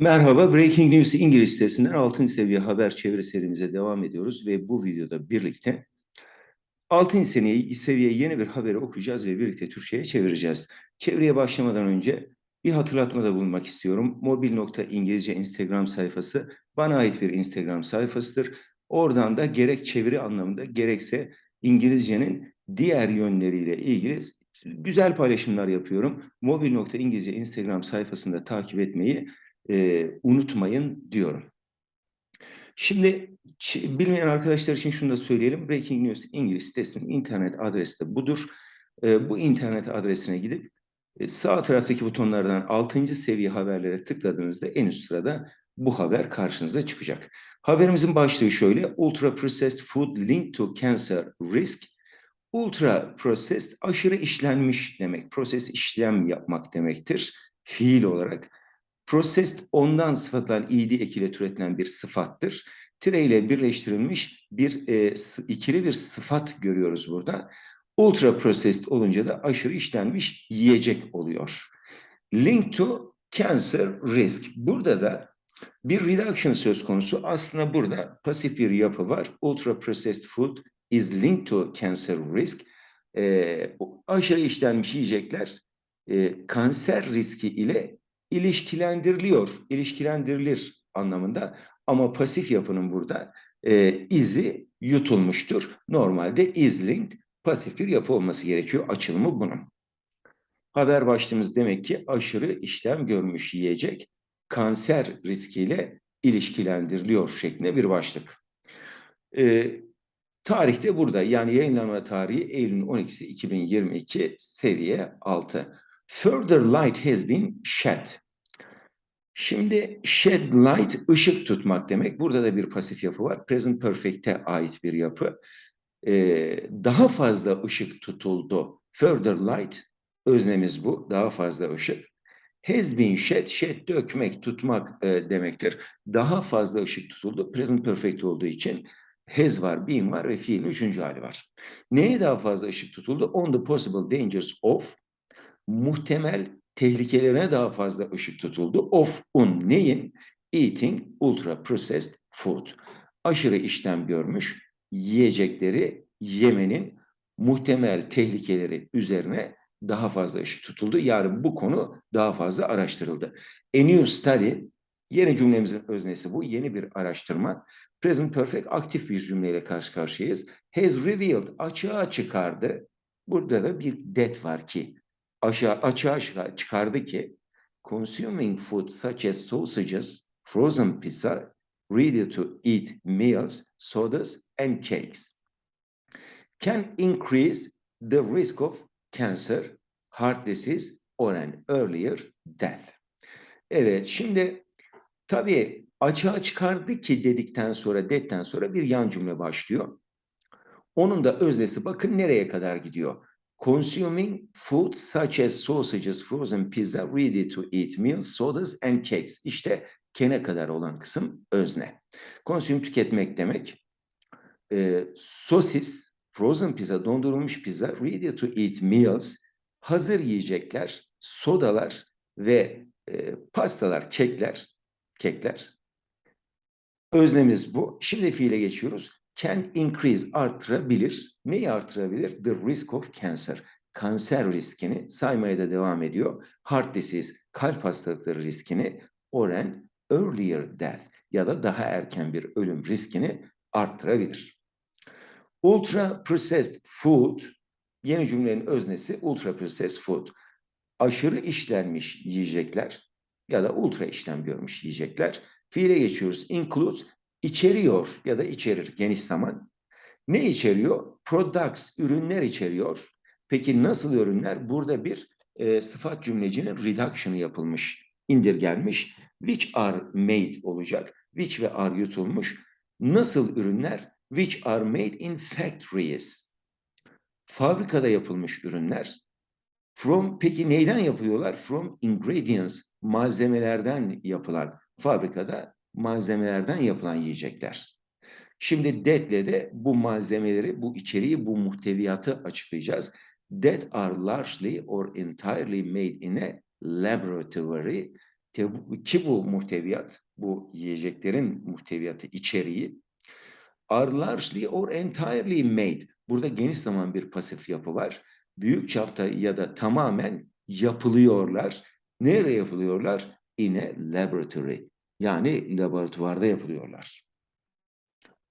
Merhaba, Breaking News İngiliz sitesinden 6. seviye haber çeviri serimize devam ediyoruz ve bu videoda birlikte 6. seviye, seviye yeni bir haberi okuyacağız ve birlikte Türkçe'ye çevireceğiz. Çeviriye başlamadan önce bir hatırlatmada bulunmak istiyorum. Mobil Instagram sayfası bana ait bir Instagram sayfasıdır. Oradan da gerek çeviri anlamında gerekse İngilizcenin diğer yönleriyle ilgili güzel paylaşımlar yapıyorum. Mobil Instagram sayfasında takip etmeyi e, unutmayın diyorum. Şimdi bilmeyen arkadaşlar için şunu da söyleyelim. Breaking News İngiliz sitesinin internet adresi de budur. E, bu internet adresine gidip e, sağ taraftaki butonlardan 6. seviye haberlere tıkladığınızda en üst sırada bu haber karşınıza çıkacak. Haberimizin başlığı şöyle. Ultra processed food linked to cancer risk. Ultra processed aşırı işlenmiş demek. Proses işlem yapmak demektir. Fiil olarak. Processed ondan sıfatlanan id ekiyle türetilen bir sıfattır. Tire ile birleştirilmiş bir e, ikili bir sıfat görüyoruz burada. Ultra processed olunca da aşırı işlenmiş yiyecek oluyor. Link to cancer risk. Burada da bir reduction söz konusu. Aslında burada pasif bir yapı var. Ultra processed food is linked to cancer risk. E, aşırı işlenmiş yiyecekler e, kanser riski ile ilişkilendiriliyor, ilişkilendirilir anlamında. Ama pasif yapının burada e, izi yutulmuştur. Normalde is linked pasif bir yapı olması gerekiyor. Açılımı bunun. Haber başlığımız demek ki aşırı işlem görmüş yiyecek kanser riskiyle ilişkilendiriliyor şeklinde bir başlık. E, tarihte burada yani yayınlanma tarihi Eylül 12'si 2022 seviye 6. Further light has been shed. Şimdi shed light ışık tutmak demek. Burada da bir pasif yapı var. Present perfect'e ait bir yapı. Ee, daha fazla ışık tutuldu. Further light öznemiz bu. Daha fazla ışık. Has been shed, shed dökmek, tutmak e, demektir. Daha fazla ışık tutuldu. Present perfect olduğu için has var, been var ve fiilin üçüncü hali var. Neye daha fazla ışık tutuldu? On the possible dangers of muhtemel tehlikelerine daha fazla ışık tutuldu. Of un neyin? Eating ultra processed food. Aşırı işlem görmüş yiyecekleri yemenin muhtemel tehlikeleri üzerine daha fazla ışık tutuldu. Yani bu konu daha fazla araştırıldı. A new study, yeni cümlemizin öznesi bu, yeni bir araştırma. Present perfect aktif bir cümleyle karşı karşıyayız. Has revealed, açığa çıkardı. Burada da bir that var ki, aşağı, açığa çıkardı ki consuming food such as sausages, frozen pizza, ready to eat meals, sodas and cakes can increase the risk of cancer, heart disease or an earlier death. Evet şimdi tabii açığa çıkardı ki dedikten sonra, detten sonra bir yan cümle başlıyor. Onun da öznesi bakın nereye kadar gidiyor. Consuming food such as sausages, frozen pizza, ready to eat meals, sodas and cakes. İşte kene kadar olan kısım özne. Consume tüketmek demek. Ee, sosis, frozen pizza, dondurulmuş pizza, ready to eat meals, hazır yiyecekler, sodalar ve e, pastalar, kekler, kekler. Öznemiz bu. Şimdi fiile geçiyoruz can increase artırabilir. Neyi artırabilir? The risk of cancer. Kanser riskini saymaya da devam ediyor. Heart disease, kalp hastalıkları riskini, or an earlier death ya da daha erken bir ölüm riskini arttırabilir. Ultra processed food, yeni cümlenin öznesi ultra processed food. Aşırı işlenmiş yiyecekler ya da ultra işlem görmüş yiyecekler. Fiile geçiyoruz. Includes içeriyor ya da içerir geniş zaman. Ne içeriyor? Products, ürünler içeriyor. Peki nasıl ürünler? Burada bir e, sıfat cümlecinin reduction'ı yapılmış, indirgenmiş. Which are made olacak. Which ve are yutulmuş. Nasıl ürünler? Which are made in factories. Fabrikada yapılmış ürünler. From, peki neyden yapılıyorlar? From ingredients, malzemelerden yapılan fabrikada malzemelerden yapılan yiyecekler. Şimdi that'le de bu malzemeleri, bu içeriği, bu muhteviyatı açıklayacağız. That are largely or entirely made in a laboratory. Ki bu muhteviyat, bu yiyeceklerin muhteviyatı, içeriği are largely or entirely made. Burada geniş zaman bir pasif yapı var. Büyük çapta ya da tamamen yapılıyorlar. Nerede yapılıyorlar? In a laboratory. Yani laboratuvarda yapılıyorlar.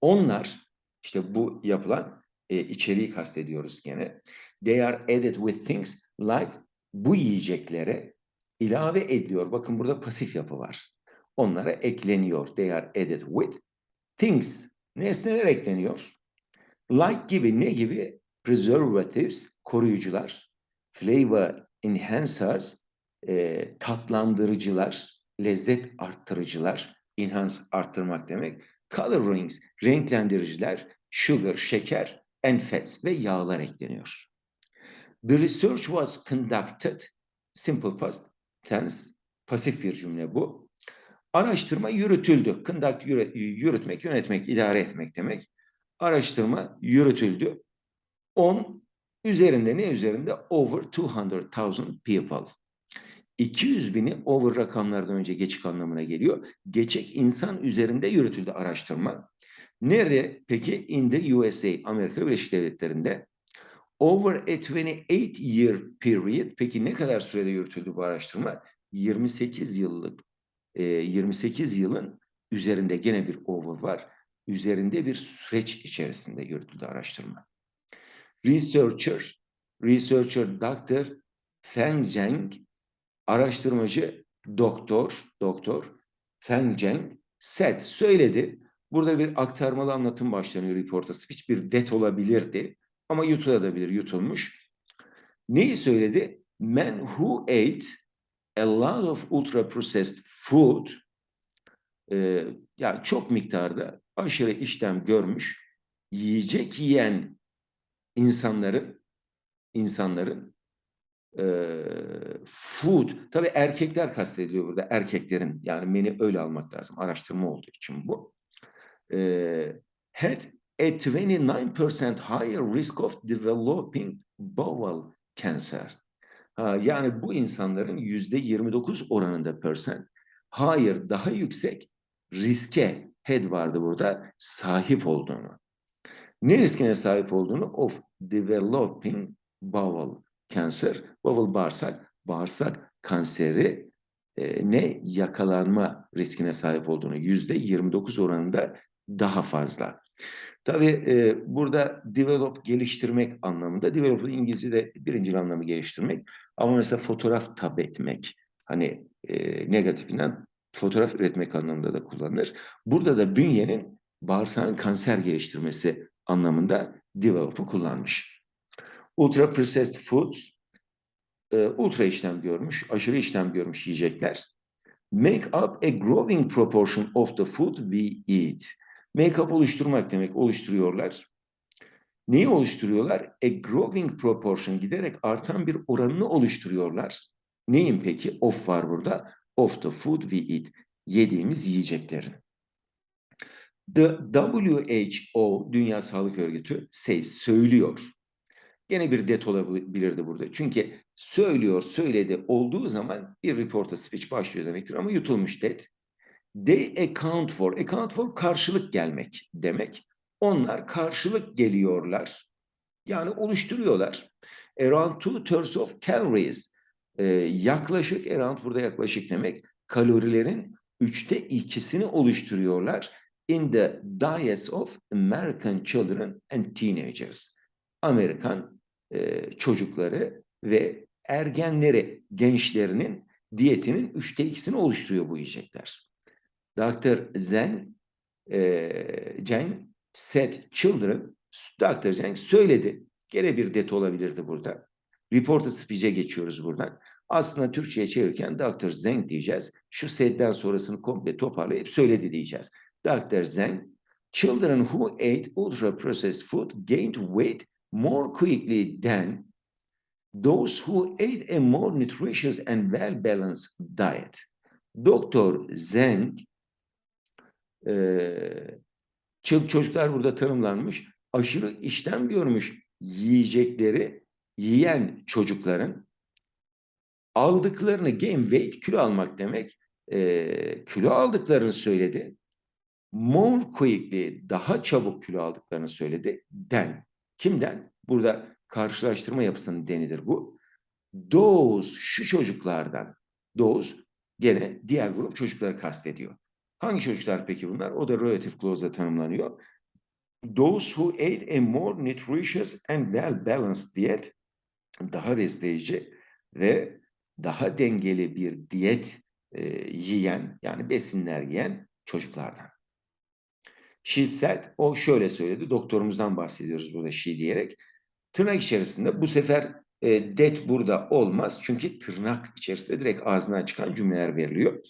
Onlar, işte bu yapılan e, içeriği kastediyoruz gene. They are added with things like bu yiyeceklere ilave ediliyor. Bakın burada pasif yapı var. Onlara ekleniyor. They are added with things. Nesneler ekleniyor. Like gibi ne gibi? Preservatives, koruyucular. Flavor enhancers, e, tatlandırıcılar, lezzet arttırıcılar. Enhance arttırmak demek. Colorings, renklendiriciler, sugar, şeker, and fats ve yağlar ekleniyor. The research was conducted, simple past tense, pasif bir cümle bu. Araştırma yürütüldü. Conduct yürü- yürütmek, yönetmek, idare etmek demek. Araştırma yürütüldü. On üzerinde ne üzerinde? Over 200,000 people. 200 bini over rakamlardan önce geçik anlamına geliyor. Geçik insan üzerinde yürütüldü araştırma. Nerede peki? In the USA, Amerika Birleşik Devletleri'nde. Over a 28 year period. Peki ne kadar sürede yürütüldü bu araştırma? 28 yıllık, e, 28 yılın üzerinde gene bir over var. Üzerinde bir süreç içerisinde yürütüldü araştırma. Researcher, researcher Dr. Feng Zheng, araştırmacı doktor, doktor Feng Zheng said, söyledi. Burada bir aktarmalı anlatım başlanıyor reporta speech. Bir det olabilirdi ama yutulabilir, yutulmuş. Neyi söyledi? Men who ate a lot of ultra processed food e, yani çok miktarda aşırı işlem görmüş yiyecek yiyen insanların insanların e, food. Tabi erkekler kastediliyor burada erkeklerin. Yani beni öyle almak lazım. Araştırma olduğu için bu. E, had a 29% higher risk of developing bowel cancer. Ha, yani bu insanların yüzde 29 oranında percent. Hayır daha yüksek riske head vardı burada sahip olduğunu. Ne riskine sahip olduğunu? Of developing bowel cancer, bowel bağırsak, bağırsak kanseri e, ne yakalanma riskine sahip olduğunu yüzde 29 oranında daha fazla. Tabii e, burada develop geliştirmek anlamında, develop İngilizce'de birinci anlamı geliştirmek ama mesela fotoğraf tab etmek hani e, negatifinden fotoğraf üretmek anlamında da kullanılır. Burada da bünyenin bağırsağın kanser geliştirmesi anlamında develop'u kullanmış. Ultra processed foods, e, ultra işlem görmüş, aşırı işlem görmüş yiyecekler. Make up a growing proportion of the food we eat. Make up oluşturmak demek, oluşturuyorlar. Neyi oluşturuyorlar? A growing proportion giderek artan bir oranını oluşturuyorlar. Neyin peki? Of var burada. Of the food we eat. Yediğimiz yiyeceklerin. The WHO, Dünya Sağlık Örgütü, says, söylüyor. Gene bir det olabilirdi burada. Çünkü söylüyor, söyledi olduğu zaman bir reporta speech başlıyor demektir ama yutulmuş det. They account for, account for karşılık gelmek demek. Onlar karşılık geliyorlar. Yani oluşturuyorlar. Around two thirds of calories. Ee, yaklaşık, around burada yaklaşık demek. Kalorilerin üçte ikisini oluşturuyorlar. In the diets of American children and teenagers. Amerikan e, çocukları ve ergenleri, gençlerinin diyetinin üçte ikisini oluşturuyor bu yiyecekler. Dr. Zeng, e, Zeng said children, Dr. Zeng söyledi. Gene bir det olabilirdi burada. Reporter speech'e geçiyoruz buradan. Aslında Türkçe'ye çevirirken Dr. Zeng diyeceğiz. Şu said'den sonrasını komple toparlayıp söyledi diyeceğiz. Dr. Zeng, children who ate ultra processed food gained weight more quickly than those who ate a more nutritious and well-balanced diet. Doktor Zeng, e, çocuklar burada tanımlanmış, aşırı işlem görmüş yiyecekleri yiyen çocukların aldıklarını gain weight kilo almak demek e, kilo aldıklarını söyledi. More quickly, daha çabuk kilo aldıklarını söyledi. Den. Kimden? Burada karşılaştırma yapısının denidir bu. Those, şu çocuklardan. Those, gene diğer grup çocukları kastediyor. Hangi çocuklar peki bunlar? O da relative clause'da tanımlanıyor. Those who ate a more nutritious and well balanced diet, daha besleyici ve daha dengeli bir diyet e, yiyen, yani besinler yiyen çocuklardan. She o şöyle söyledi, doktorumuzdan bahsediyoruz burada she diyerek. Tırnak içerisinde bu sefer e, that burada olmaz çünkü tırnak içerisinde direkt ağzından çıkan cümleler veriliyor.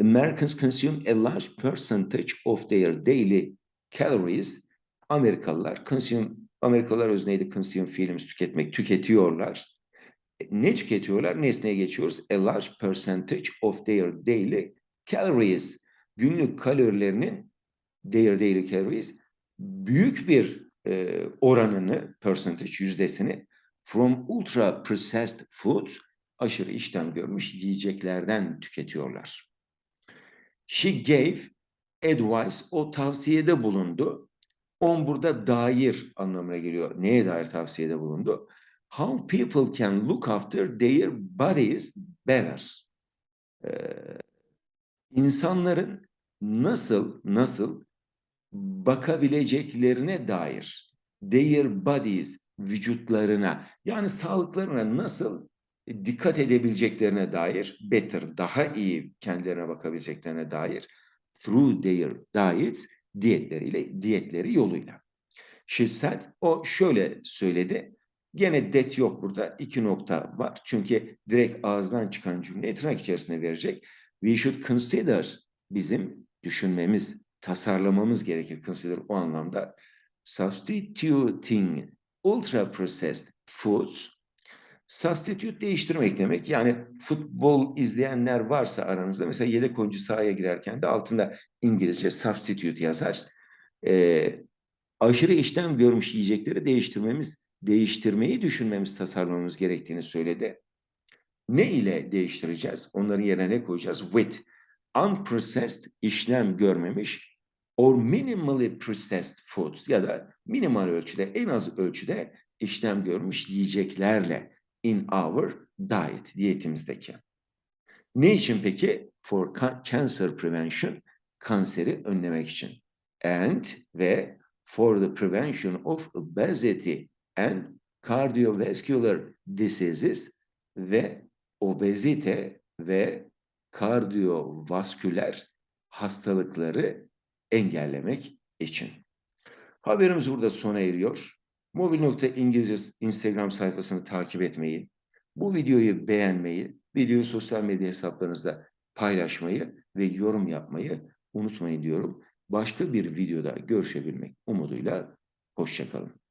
Americans consume a large percentage of their daily calories. Amerikalılar consume, Amerikalılar özneydi consume fiilimiz tüketmek, tüketiyorlar. E, Ne tüketiyorlar? Nesneye geçiyoruz. A large percentage of their daily calories. Günlük kalorilerinin their daily calories büyük bir e, oranını, percentage yüzdesini from ultra processed foods, aşırı işlem görmüş yiyeceklerden tüketiyorlar. She gave advice, o tavsiyede bulundu. On burada dair anlamına geliyor. Neye dair tavsiyede bulundu? How people can look after their bodies better. Ee, insanların nasıl nasıl bakabileceklerine dair their bodies vücutlarına yani sağlıklarına nasıl dikkat edebileceklerine dair better daha iyi kendilerine bakabileceklerine dair through their diets diyetleriyle diyetleri yoluyla. She said o şöyle söyledi. Gene that yok burada. iki nokta var. Çünkü direkt ağızdan çıkan cümleyi tırnak içerisinde verecek. We should consider bizim düşünmemiz, tasarlamamız gerekir. Consider o anlamda. Substituting ultra processed foods Substitute değiştirmek demek. Yani futbol izleyenler varsa aranızda mesela yedek oyuncu sahaya girerken de altında İngilizce substitute yazar. Ee, aşırı işlem görmüş yiyecekleri değiştirmemiz, değiştirmeyi düşünmemiz, tasarlamamız gerektiğini söyledi. Ne ile değiştireceğiz? Onların yerine ne koyacağız? With unprocessed işlem görmemiş or minimally processed foods ya da minimal ölçüde, en az ölçüde işlem görmüş yiyeceklerle in our diet, diyetimizdeki. Ne için peki? For cancer prevention, kanseri önlemek için. And ve for the prevention of obesity and cardiovascular diseases ve obezite ve kardiyovasküler hastalıkları engellemek için. Haberimiz burada sona eriyor. Mobil.İngilizce Instagram sayfasını takip etmeyi, bu videoyu beğenmeyi, videoyu sosyal medya hesaplarınızda paylaşmayı ve yorum yapmayı unutmayın diyorum. Başka bir videoda görüşebilmek umuduyla hoşçakalın.